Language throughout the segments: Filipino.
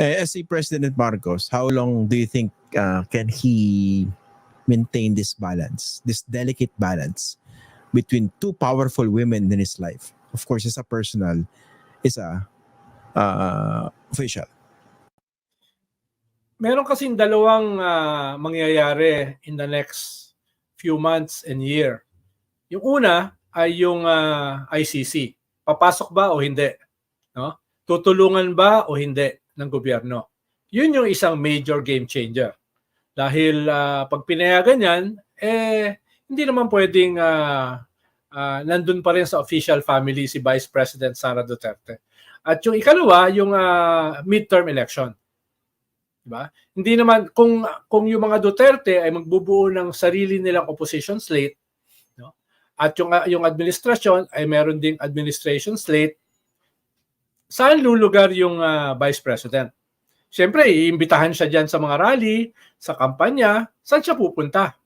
Eh, as si President Marcos, how long do you think uh, can he maintain this balance, this delicate balance between two powerful women in his life? Of course, as a personal, is a uh, official. Meron kasing dalawang ah, mangyayari in the next few months and year. Yung una ay yung ah, ICC. Papasok ba o hindi? No? Tutulungan ba o hindi ng gobyerno? Yun yung isang major game changer. Dahil ah, pag pinayagan yan, eh, hindi naman pwedeng ah, ah, nandun pa rin sa official family si Vice President Sara Duterte. At yung ikalawa, yung ah, midterm election. Diba? Hindi naman kung kung yung mga Duterte ay magbubuo ng sarili nilang opposition slate, no? At yung yung administrasyon ay meron ding administration slate. Saan lulugar yung ah, vice president? Siyempre, iimbitahan siya diyan sa mga rally, sa kampanya, saan siya pupunta?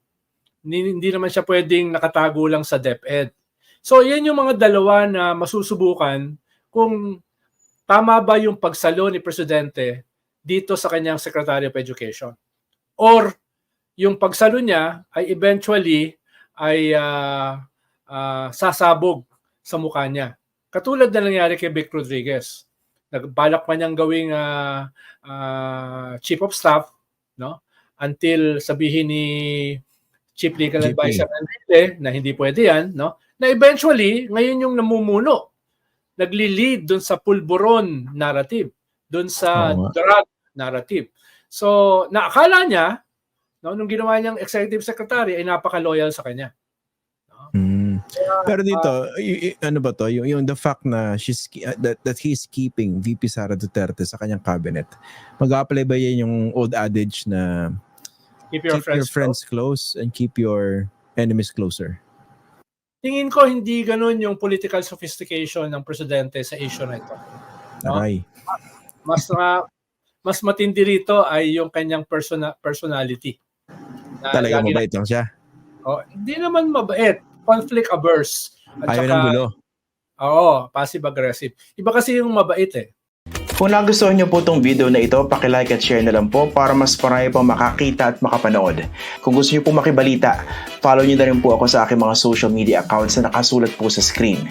Hindi, hindi naman siya pwedeng nakatago lang sa DepEd. So, yan yung mga dalawa na masusubukan kung tama ba yung pagsalo ni Presidente dito sa kanyang Secretary of Education. Or yung pagsalo niya ay eventually ay ah, ah, sasabog sa mukha niya. Katulad na nangyari kay Vic Rodriguez. Nagbalak pa niyang gawing ah, ah, chief of staff no until sabihin ni Chief Legal GP. Advisor Enrique na hindi pwede yan no na eventually ngayon yung namumuno nagli-lead doon sa pulburon narrative doon sa nga. drug narrative. So, naakala niya, no, nung ginawa niyang executive secretary, ay napaka-loyal sa kanya. Pero dito, y- y- ano ba to? Yung, yung the fact na she's ki- uh, that, that he's keeping VP Sara Duterte sa kanyang cabinet. Mag-apply ba yan yung old adage na Keep your keep friends, your friends close and keep your enemies closer? Tingin ko hindi ganun yung political sophistication ng presidente sa issue na ito. No? Aray. Mas na, mas matindi rito ay yung kanyang persona, personality. Na Talaga lagi mabait lang siya. Oh, hindi naman mabait. Conflict averse. At Ayaw saka- ng gulo. Oo, passive aggressive. Iba kasi yung mabait eh. Kung nagustuhan niyo po itong video na ito, pakilike at share na lang po para mas marami pang makakita at makapanood. Kung gusto niyo po makibalita, follow niyo na rin po ako sa aking mga social media accounts na nakasulat po sa screen.